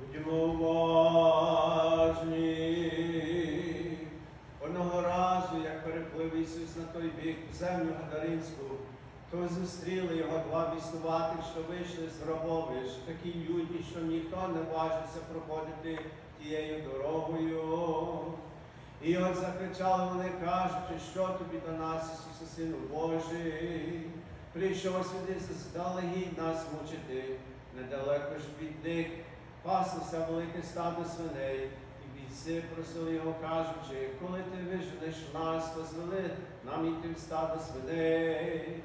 Будьмо. Одного разу, як переплив Ісус на той бік землю Гадаринську, то зустріли його два біснувати, що вийшли з гробовищ, такі люті, що ніхто не важився проходити тією дорогою. І от закричали вони, кажучи, що тобі до нас, Ісусе, Сину Божий, прийшов сюди заздалегідь нас мучити, недалеко ж від них паслося велике стадо свиней, і бійці просили його, кажучи, коли ти виженеш нас, то звели нам іти в стадо свиней.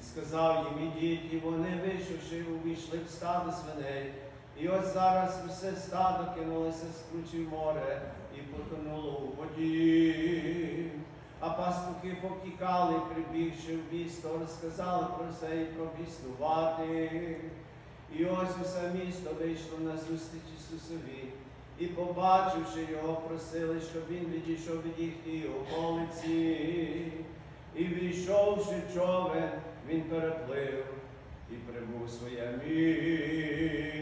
І сказав їм, ідіть, і вони, вийшовши, увійшли в стадо свиней. І ось зараз все стадо кинулося з кручі море і потонуло у воді. А пастухи повтікали, прибігши в місто, розказали про це і пробіснувати. І ось усе місто вийшло на зустріч Ісусові, і, побачивши його, просили, щоб він відійшов від їхньої околиці. І війшовши човен, він переплив і прибув своє місто.